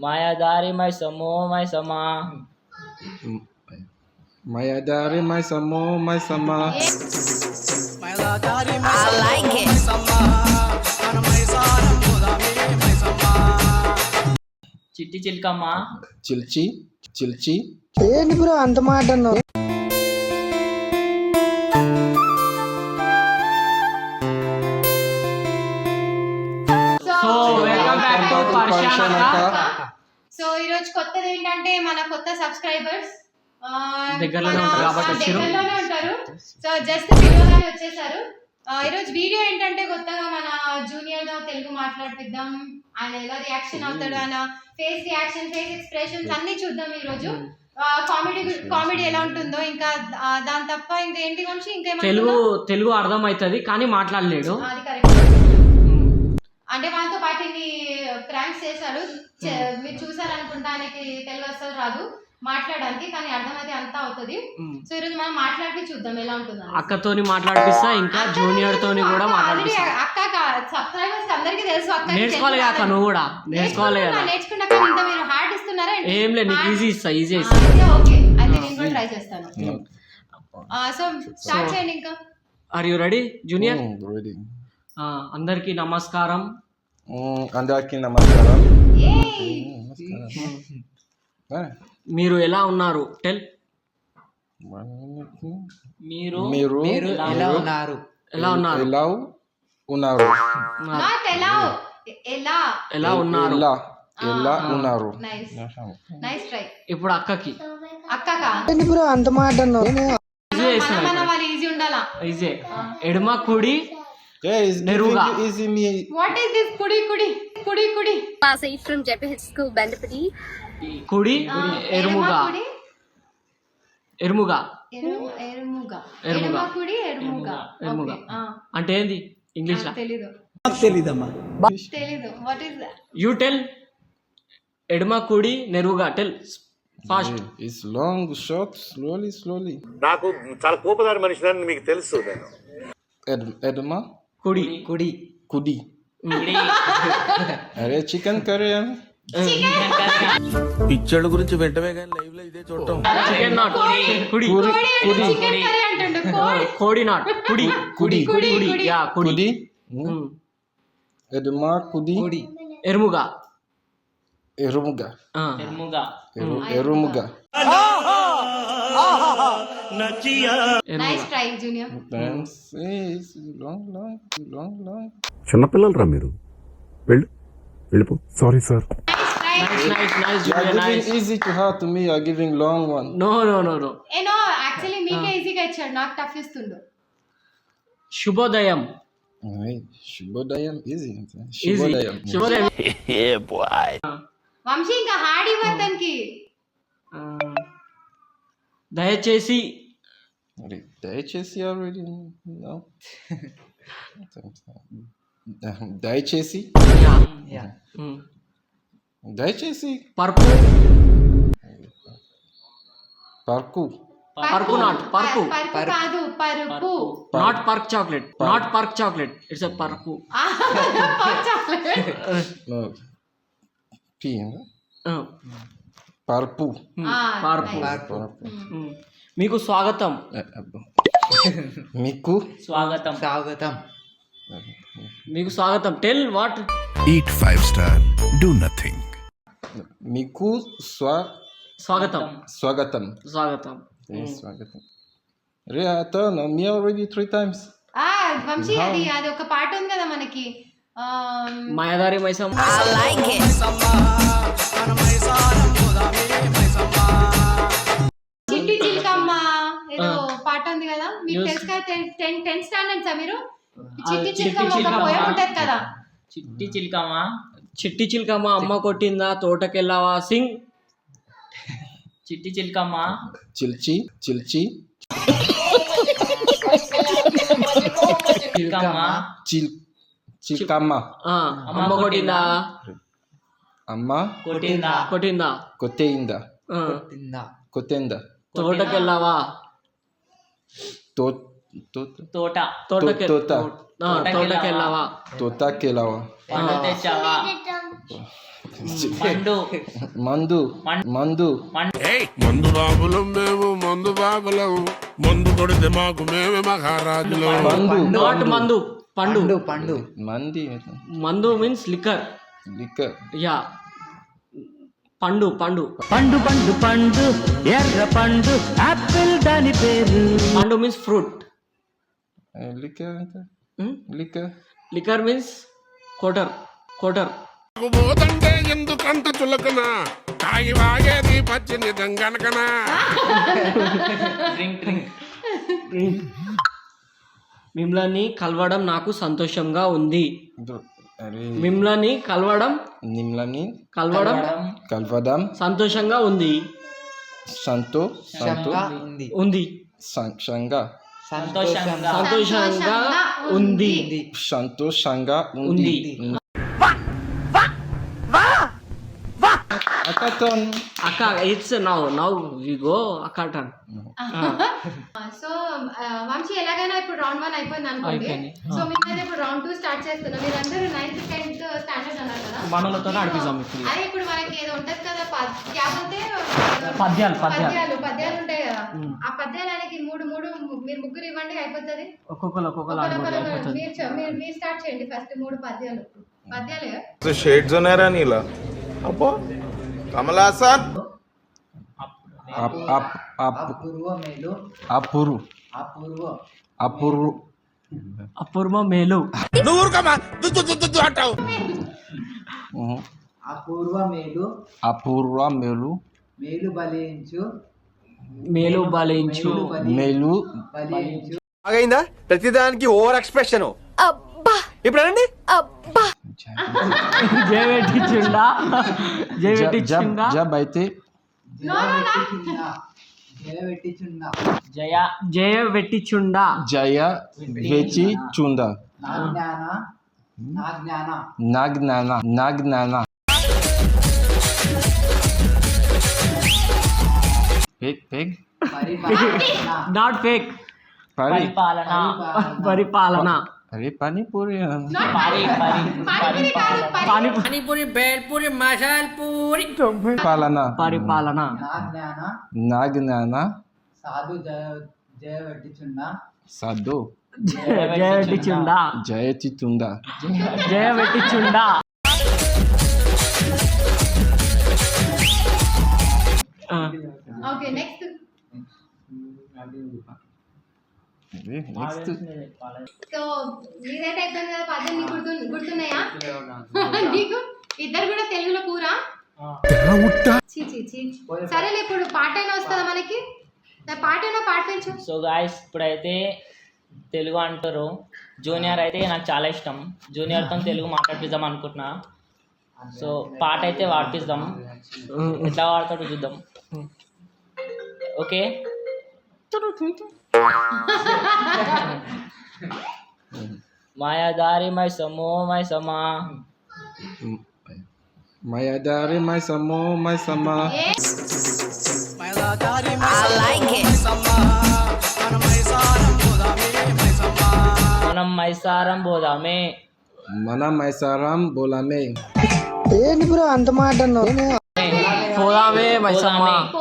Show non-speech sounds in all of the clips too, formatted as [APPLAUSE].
మాయాదారి మై సమో మై సమా Mayadari my samo my sama. చిట్టి చిల్కమ్మ Chilchi chilchi. So welcome back to Pareshan అక్క సో ఈ రోజు కొత్తది ఏంటంటే మన కొత్త సబ్స్క్రైబర్స్ దగ్గరలోనే ఉంటారు సో జస్ట్ పిలవగానే వచ్చేసారు. ఆ, ఈ రోజు వీడియో ఏంటంటే కొత్తగా మన జూనియర్గా తెలుగు మాట్లాడిద్దాం ఆయన ఎలా రియాక్షన్ అవుతాడు ఆయన ఫేస్ రియాక్షన్ ఫేస్ ఎక్స్ప్రెషన్స్ అన్ని చూద్దాం ఈ రోజు. కామెడీ కామెడీ ఎలా ఉంటుందో ఇంకా దాని తప్ప ఇంకా ఏంటి గురించి ఇంకా తెలుగు తెలుగు అర్థం అవుతుంది కానీ మాట్లాడలేడు. అది కరెక్ట్. అంటే వాళ్ళతో పాటు ఇన్ని ప్రాంక్స్ చేశాడు మీరు చూసారు అనుకుంటా ఆయనకి తెలుగు అసలు రాదు. మాట్లాడడానికి కానీ అర్థమైతే అంతా అవుతుంది. సో ఈరోజు మనం మాట్లాడి చూద్దాం ఎలా ఉంటుందో అక్కతోని మాట్లాడిపిస్తా ఇంకా జూనియర్ తోని కూడా మాట్లాడిపిస్తా. అక్క సబ్స్క్రైబర్స్ అందరికీ తెలుసు అక్క నేర్చుకోవాలి కాక నువ్వు కూడా. నేర్చుకోవాలి కదా. నేర్చుకున్నా కానీ ఇంత మీరు హార్డ్ ఇస్తున్నారా? ఏం లేదు నీకు ఈజీ ఇస్తా ఈజీ ఆ, ఇస్తా. అయితే ఓకే అయితే నేను కూడా ట్రై చేస్తాను. సో స్టార్ట్ చేయండి ఇంకా. Are you ready junior ready. అందరికి నమస్కారం. అందరికి నమస్కారం. ఏయ్! మీరు ఎలా ఉన్నారు? టెల్ మీరు మీరు ఎలా ఉన్నారు? ఎలా ఉన్నారు? ఎలా ఉన్నారు? ఎలా ఎలా? ఎలా ఉన్నారు? ఎలా ఎలా ఉన్నారు? నైస్ నైస్ ట్రై ఇప్పుడు అక్కకి. వాళ్ళు ఈజీ ఉండాలా? ఈజీ ఎడమ కుడి కుడి ఎడమ ఎరుముగా. ఎరుముగా. ఎరుముగా. ఎడమ కుడి ఎరుముగా. ఎరుముగా. అంటే ఏంది? ఇంగ్లీష్ లా తెలీదు. తెలీదు. వాట్ ఈస్ యూ టెల్ ఎడమ కుడి నెరువుగా. Tell fast It's long, short, slowly, slowly. నాకు చాలా కోపదారి మనిషిని మీకు తెలుసు నేను. Ed, కుడి. కుడి. kudi. అరే చికెన్ కర్రీ అని? పిచ్చోళ్ళ గురించి వెంటనే కానీ లైవ్లో ఇదే చూడటం. Chicken not. కుడి. కుడి. కుడి కోడి. కోడి. నాట్. కుడి. కుడి. కుడి, కుడి. కుడి. యా కుడి. కుడి? ఉమ్. ఎడమ కుడి. ఎరుముగా. ఎరుముగా. ఎరుముగా. long, long. చిన్నపిల్లలరా మీరు? వెళ్ళు. వెళ్ళిపో. Sorry sir nice nice nice You are junior giving nice easy to her to me. You are giving long one. No no no no ఏనో actually మీకే ఈజీగా ఇచ్చాడు. నాకు టఫ్ ఇస్తుండు శుభోదయం. Hey, శుభోదయం easy. ఈజీ శుభోదయం. శుభోదయం. [LAUGHS] వంశీ ఇంకా ఇవ్వడానికి ఆ. దయచేసి. దయచేసి. దయచేసి. దయచేసి. పర్పు పర్కు. Perk not Perk. పరుపు కాదు పరుపు. Not Perk chocolate. Not Perk chocolate. It's a Perk. [LAUGHS] no. పర్పు. పర్పు. మీకు స్వాగతం. మీకు? స్వాగతం. స్వాగతం. మీకు స్వాగతం. Tell what eat Five Star do nothing మీకు స్వ స్వాగతం. స్వాగతం. స్వాగతం. స్వాగతం. రే turn on me already three times. ఆ వంశీ అది అది ఒక పాట ఉంది కదా మనకి. మాయాదారి మైసం చిట్టి చిలకమ్మ ఏదో పాట ఉంది కదా? మీకు తెలుసు కదా టెన్ టెన్త్ స్టాండర్డ్సా మీరు? చిట్టి చిట్టి చిలకమ్మ ఒక. పోయం ఉంటది కదా. చిట్టి చిలకమ్మా. చిట్టి చిలకమ్మ అమ్మ కొట్టిందా తోటకెళ్ళావా సింగ్? చిట్టి చిలకమ్మా. చిల్చి చిల్చి. చిలకమ్మా. చిల్ చిల్కమ్మ ఆ, అమ్మ కొట్టిందా? అమ్మ. కొట్టిందా? కొట్టిందా? కొట్టేయిందా కొట్టేందా? తోటకెళ్ళావా? తోట. తోటకెళ్ళావా? తోటకెళ్ళావా? మండు మందు. మందు. మందు. బాబులం మేము మందు బాబులం మందు కొడితే మాకు మేమే మహారాజులం. మందు. నాట్ మందు. పండు. పండు మంది మందు మీన్స్ లిక్కర్. లిక్కర్. యా. పండు పండు. పండు పండు పండు ఎర్ర పండు ఆపిల్ దాని పేరు. పండు means fruit. Liquor liquor. Liquor means quarter quarter. పోతంటే ఎందుకంత చులకన? తాగి వాగేది పచ్చింది గనకనా? [LAUGHS] డ్రింక్. డ్రింక్. మిమ్మల్ని కలవడం నాకు సంతోషంగా ఉంది. అరే. మిమ్మల్ని కలవడం నిమ్లని కలవడం కల్వదాం సంతోషంగా ఉంది. సంతో సంతో ఉంది. ఉంది. సంక్షంగా సంతోషంగా సంతోషంగా ఉంది. సంతోషంగా ఉంది. ఉంది. అక్కతోన్ అక్క it's now now we go అక్కటన్ so Vamsi ఎలాగైనా ఇప్పుడు రౌండ్ వన్ అయిపోయింది అనుకోండి. సో మేము ఇప్పుడు రౌండ్ టూ స్టార్ట్ చేస్తున్నాం మీరందరూ నైన్త్ టెన్త్ స్టాండర్డ్ అన్నారు కదా. మనలతో ఇప్పుడు అదే ఇప్పుడు. మనకి ఏదో ఉంటది కదా పద్- కాకపోతే పద్యాలు, పద్యాలు. పద్యాలు. ఉంటాయి కదా. ఆ పద్యాలకి మూడు మూడు మీరు ముగ్గురు ఇవ్వండి అయిపోతుంది? ఒక్కొక్కరు ఒక్కొక్కరు మీరు మీరు స్టార్ట్ చేయండి ఫస్ట్ మూడు పద్యాలు. పద్యాలే షేడ్స్ ఉన్నారా నీలా? అబ్బో. Kamal Haasan up up up. అపూర్వ. మేలు అపురు అపూర్వ అపురు అపూర్వ మేలు నువ్వు అంటావు. అపూర్వ మేలు అపూర్వ మేలు మేలు బలించు మేలు బలించు మేలు. బలించు అయిందా ప్రతిదానికి ఓవర్ ఎక్స్ప్రెషన్. ఇప్పుడు అనండి. जय बेटी चुंडा जय चुंडा नाग नाना नाग नाना फेक फेक? नॉट फेक परिपालना। परिपालना। నాట్ ఫేక్ పరి పరిపాలన పరిపాలన అరే పానీపూరి పరి పరి పానీపూరి కాదు పరి- పాలన పరిపాలన నా జ్ఞాన నా జ్ఞాన సాధు జయ జయ పెట్టిచున్నా సాధు జయ పెట్టించుండా జయచి చుంద జయ పెట్టించుండా ఆ, ఓకే నెక్స్ట్ నెక్స్ట్ సో మీరైతే అయిపోయింది కదా పద్యం నీకు గుర్తు గుర్తున్నాయా? నీకు. ఇద్దరు కూడా తెలుగులో పూరా చీ చీ చీ. సరేలే ఇప్పుడు పాట అయినా వస్తుందా మనకి? నా పాట అయినా పాటించు సో గాయస్ ఇప్పుడైతే తెలుగు అంటారు. జూనియర్ అయితే నాకు చాలా ఇష్టం. జూనియర్తో తెలుగు మాట్లాడిపిద్దాం అనుకుంటున్నా. సో పాట అయితే పాడిపిద్దాం ఎట్లా వాడతాడో చూద్దాం. ఓకే? మాయాదారి మై సమో మై సమా మాయాదారి మై సమో మై సమా మనం మైసారం పోదామే మన మైసారాం బోలామే పోదామే మైసమ్మ పోదమే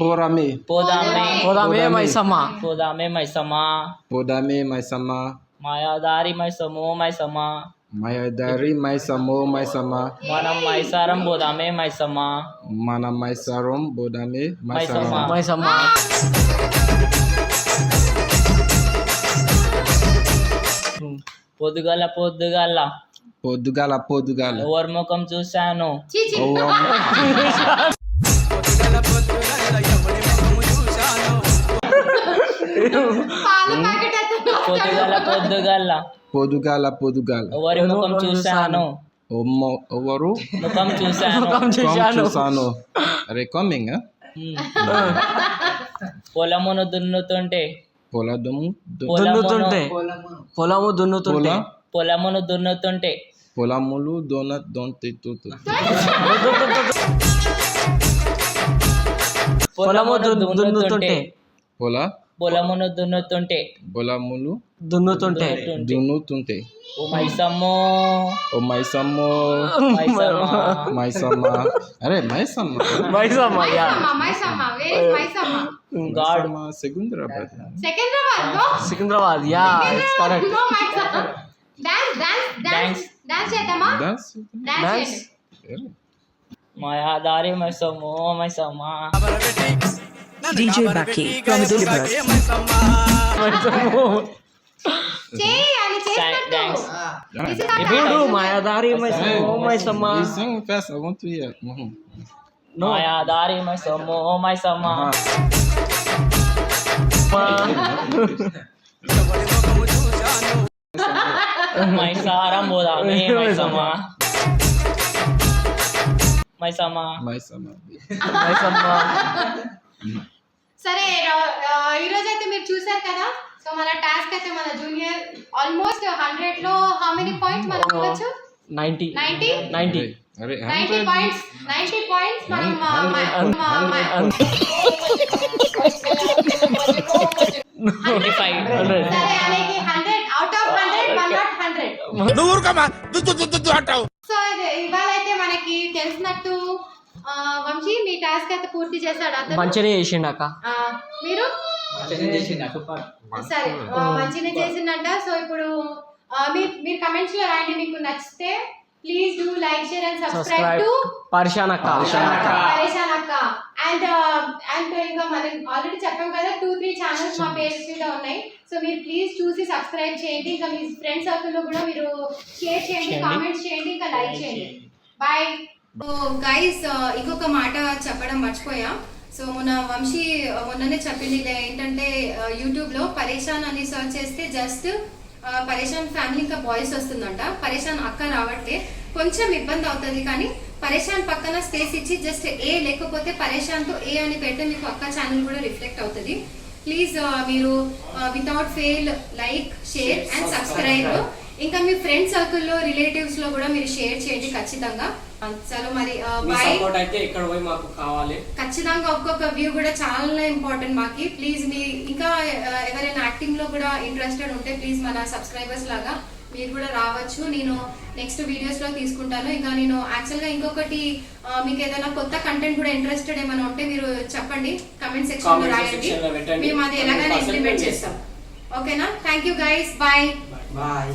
పోరామే పోదామే పోదామే మైసమ్మ పోదామే మైసమా పోదామే మైసమ్మ మాయాదారి మైసమో మైసమా మాయాదారి మై సమో మై సమా మనం మైసారం పోదామే మైసమా మన మైసారం బోదామే మైసమ్మ. మైసమ్మ పొద్దుగల పొద్దుగల. పొద్దుగాల పొద్దుగాల. ఎవరి ముఖం చూశాను? పొద్దుగల పొద్దుగల. పొద్దుగాల పొద్దుగాల. ఎవరి ముఖం చూశాను? ఒమ్మ ఎవరు? ముఖం చూశాను. ముఖం చూశాను. అరే కమింగ్ పొలమును దున్నుతుంటే. పొలమును దున్నుతుంటే. పొలము దున్నుతుంటే. పొల పొలమును దున్నుతుంటే. పొలములు దొన దొంత పొలము దున్- దున్నుతుంటే. పొల పొలమును దున్నుతుంటే. బొలములు దున్నుతుంటే. దున్నుతుంటే. ఓ మైసమ్మో. ఓ మైసమ్మ. మైసమ్మ. మైసమ్మ. అరే Maisamma. Maisamma yeah. Maisamma Maisamma where is Maisamma? God Maisamma Secunderabad Secunderabad no. Secunderabad yeah it's correct no Maisamma. Dance dance dance. Dance. చేద్దామా? Dance dance dance. చేయండి మాయా దారి మైసమ్మో Maisamma. DJ Bucky from Dulibur. చేయి అని చేసినట్టు థ్యాంక్స్ This is not ఇప్పుడు dance. మాయాదారి Maisamma Maisamma You sing fast, I want to hear. Mhm. మాయా దారి మైసమ్మో మైసమ్మ మైసారం పోదామే మైసమ్మ మైసమ్మ మైసమ్మ మైసమ్మ సరే ఈ రోజు అయితే మీరు చూసారు కదా? సో మన టాస్క్ అయితే మన జూనియర్ ఆల్మోస్ట్ హండ్రెడ్లో హౌ మెనీ పాయింట్స్ మనం ఇవ్వచ్చు? Ninety ninety ninety ninety points ninety points మనం [LAUGHS] సో ఇవాళ అయితే మనకి తెలిసినట్టు వంశీ మీ టాస్క్ అయితే పూర్తి చేశాడు. అతను మంచిగా చేసిండు అక్క. ఆ, మీరు? సరే ఆ, మంచిగా చేసిందంట. సో ఇప్పుడు ఆ, మీరు మీరు కమెంట్స్లో రాయండి. మీకు నచ్చితే please do like share and subscribe subscribe to Pareshan అక్క. పరేషాన్ అక్క. అండ్ అండ్ ఇంకా మనం ఆల్రెడీ చెప్పాం కదా టూ త్రీ ఛానల్స్ మా పేజెస్ మీద ఉన్నాయి. సో మీరు ప్లీజ్ చూసి సబ్స్క్రైబ్ చేయండి. ఇంకా మీ ఫ్రెండ్స్ సర్కిల్లో కూడా మీరు షేర్ చేయండి కామెంట్స్ చేయండి ఇంకా లైక్ చేయండి. బాయ్ గైస్ ఇంకొక మాట చెప్పడం మర్చిపోయా. సో మొన్న వంశీ uh, మొన్ననే చెప్పింది ఏంటంటే యూట్యూబ్లో పరేషాన్ అని సర్చ్ చేస్తే జస్ట్ పరేషాన్ ఫ్యామిలీ ఇంకా బాయ్స్ వస్తుందంట. పరేషాన్ అక్క రావట్లే. కొంచెం ఇబ్బంది అవుతుంది కానీ పరేషాన్ పక్కన స్పేస్ ఇచ్చి జస్ట్ ఏ లేకపోతే పరేషాన్తో ఏ అని పెడితే మీకు అక్క ఛానల్ కూడా రిఫ్లెక్ట్ అవుతుంది. ప్లీజ్ మీరు without fail like share and subscribe ఇంకా మీ ఫ్రెండ్ సర్కిల్లో రిలేటివ్స్లో కూడా మీరు షేర్ చేయండి ఖచ్చితంగా. చలో మరి బాయ్ అయితే ఇక్కడ పోయి మాకు కావాలి? ఖచ్చితంగా ఒక్కొక్క వ్యూ కూడా చాలా ఇంపార్టెంట్ మాకి. ప్లీజ్ మీ ఇంకా ఎవరైనా యాక్టింగ్లో కూడా ఇంట్రెస్టెడ్ ఉంటే ప్లీజ్ మన సబ్స్క్రైబర్స్ లాగా మీరు కూడా రావచ్చు. నేను నెక్స్ట్ వీడియోస్లో తీసుకుంటాను. ఇంకా నేను యాక్చువల్గా ఇంకొకటి మీకు ఏదైనా కొత్త కంటెంట్ కూడా ఇంట్రెస్టెడ్ ఏమైనా ఉంటే మీరు చెప్పండి. కమెంట్ సెక్షన్లో రాయండి. మేము అది ఎలాగైనా 100% ఇంప్లిమెంట్ చేస్తాం. చేస్తాం ఓకేనా thank you guys bye bye